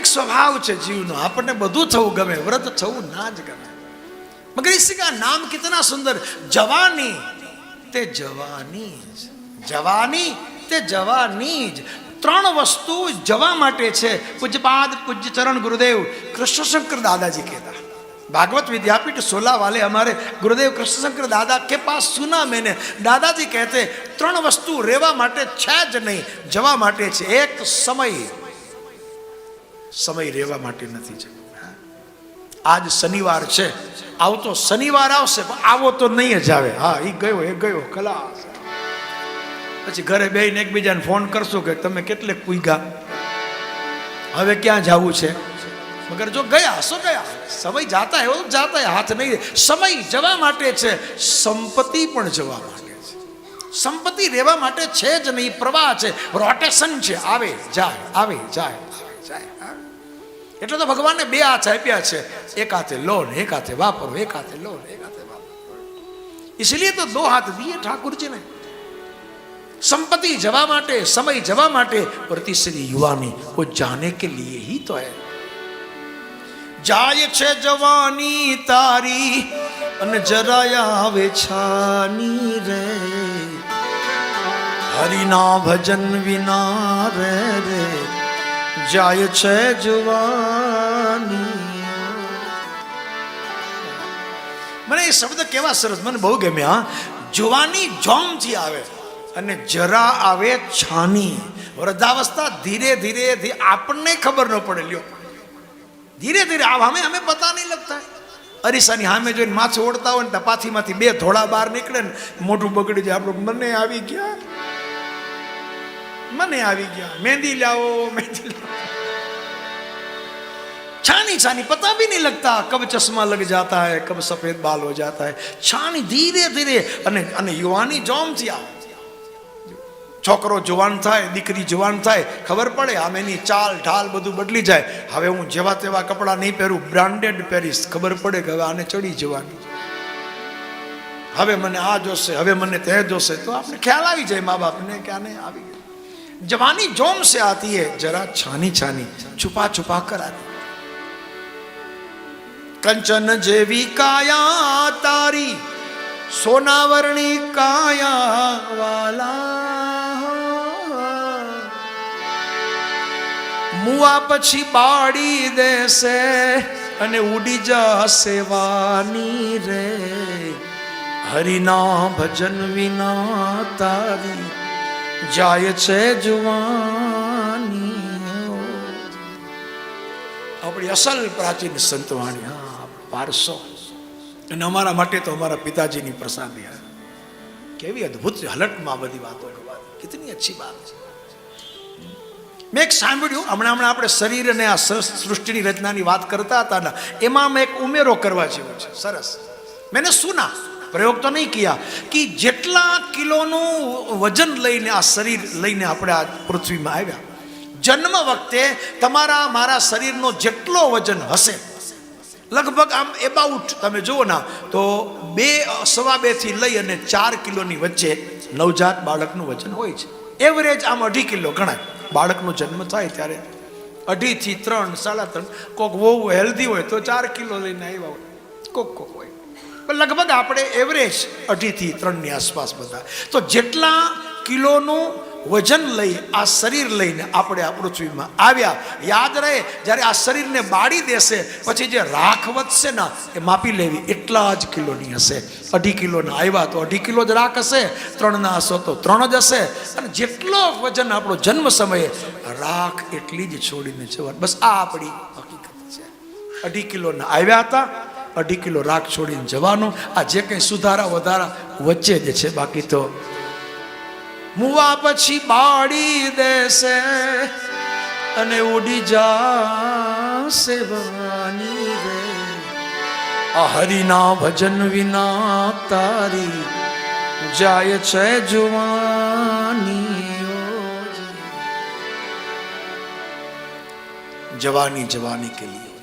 એક સ્વભાવ છે જીવનો. આપણને બધું થવું ગમે, વ્રત થવું ના જ ગમે. મગર ઈસિકા નામ કેટલા સુંદર? જવાની તે જવાની જ. જવાની તે જવાની જ. ત્રણ વસ્તુ જવા માટે છે. પૂજ્યપાદ પૂજ્ય ચરણ ગુરુદેવ. કૃષ્ણશંકર દાદાજી કહેતા. ભાગવત વિદ્યાપીઠ સોલાવાલે અમારે ગુરુદેવ કૃષ્ણશંકર દાદા કે પાસ સુના મેને દાદાજી કહેતે, ત્રણ વસ્તુ રહેવા માટે છે જ નહીં, જવા માટે છે. એક સમય સમય રહેવા માટે નથી છે આજ શનિવાર છે. આવતો શનિવાર આવશે, પણ આવો તો નહીં જ આવે. હા એ ગયો એ ગયો ખલા પછી ઘરે બેહીને એકબીજાને ફોન કરશો કે તમે કેટલે કુઈગા હવે ક્યાં જવું છે? મગર જો ગયા શું ગયા. સમય જાતા એવો જાતા હાથ નહીં સમય જવા માટે છે, સંપત્તિ પણ જવા માટે છે. સંપત્તિ રહેવા માટે છે જ નહીં, પ્રવાહ છે. રોટેશન છે, આવે, જાય આવે, જાય. આવે જાય હા. એટલે તો ભગવાનને બે હાથ આપ્યા છે એક હાથે લો ને એક હાથે વાપરો એક હાથે લો ને એક હાથે વાપરો इसलिए तो दो हाथ दिए ठाकुर जी ने संपत्ति जवा माटे समय जवा माटे और तीसरी युवानी वो जाने के लिए ही तो है જાય છે જવાની તારી અને જરાયા આવે છાની રે હરિના ભજન વિના રે રે જાય છે જવાની મને એ શબ્દ કેવા સરસ, મને બહુ ગમ્યા જુવાની જોમથી આવે અને જરા આવે છાની. વૃદ્ધાવસ્થા ધીરે ધીરે આપણને ખબર ન પડે, લ્યો. ધીરે ધીરે આ હમે અમે પતા નહીં લગતા. અરીસાની સામે જોઈને માથું ઓળતા હોય ને પાથીમાંથી બે ધોળા બહાર નીકળે ને મોઢું બગડી જાય. આપણું મને આવી ગયા. મને આવી ગયા મહેંદી લાવો મહેંદી લાવો छानी छानी पता भी नहीं लगता कब चश्मा लग जाता है कब सफेद बाल हो जाता है छानी धीरे धीरे અને અને યુવાની જોમથી આવે છોકરો જવાન થાય દીકરી જવાન થાય ખબર પડે આમ એની ચાલ ઢાલ બધું બદલી જાય હવે હું જેવા તેવા કપડાં નહીં પહેરું બ્રાન્ડેડ પહેરીશ ખબર પડે કે હવે આને ચડી જવાની હવે મને આ જોશે હવે મને તે જોશે તો આપણે ખ્યાલ આવી જાય મા બાપને કે આને આવી ગયું જવાની જોમ से आती है जरा छानी छानी छुपा छुपा कर आती કંચન જેવી કાયા તારી સોનાવરણી કાયા વાલા મુઆ પછી બાળી દેશે અને ઉડી જશે વાની રે હરિના ભજન વિના તારી જાય છે જુવાની આપણી અસલ પ્રાચીન સંતવાણી હા, પારસો. અને અમારા માટે તો અમારા પિતાજીની પ્રસાદી કેવી અદ્ભુત હલટમાં બધી વાતો કિતની અચ્છી વાત છે. મેં એક સાંભળ્યું, હમણાં હમણાં આપણે શરીર અને આ સૃષ્ટિની રચનાની વાત કરતા હતા ને, એમાં મેં એક ઉમેરો કરવા જેવો છે. સરસ. મેં સુના. પ્રયોગ તો નહીં કયા કે જેટલા કિલોનું વજન લઈને આ શરીર લઈને આપણે આ પૃથ્વીમાં આવ્યા. જન્મ વખતે તમારા, મારા શરીરનો જેટલો વજન હશે, લગભગ આમ એબાઉટ તમે જુઓ ના, તો બે, સવા બેથી લઈ અને ચાર કિલોની વચ્ચે નવજાત બાળકનું વજન હોય છે. એવરેજ આમ અઢી કિલો ગણાય. બાળકનો જન્મ થાય ત્યારે અઢીથી ત્રણ, સાડા ત્રણ, કોક બહુ હેલ્ધી હોય તો ચાર કિલો લઈને આવ્યા હોય. કોક કોક હોય. લગભગ આપણે એવરેજ અઢીથી ત્રણની આસપાસ બધા. તો જેટલા કિલોનું વજન લઈ, આ શરીર લઈને આપણે આ પૃથ્વીમાં આવ્યા, યાદ રહે, જ્યારે આ શરીરને બાળી દેશે, પછી જે રાખ વધશે ને, એ માપી લેવી, એટલા જ કિલોની હશે. અઢી કિલોના આવ્યા તો અઢી કિલો જ રાખ હશે, ત્રણના હશો તો ત્રણ જ હશે. અને જેટલો વજન આપણો જન્મ સમયે, રાખ એટલી જ છોડીને જવાનું. બસ આ આપણી હકીકત છે. અઢી કિલોના આવ્યા હતા અઢી કિલો રાખ છોડીને જવાનું. આ જે કંઈ સુધારા વધારા વચ્ચે જ છે, બાકી તો મુવા પછી બાળી દેશે અને ઉડી જાશે ભવાની રે. હરિના ભજન વિના તારી જાય છે જુવાની જવાની જવાની કે લીએ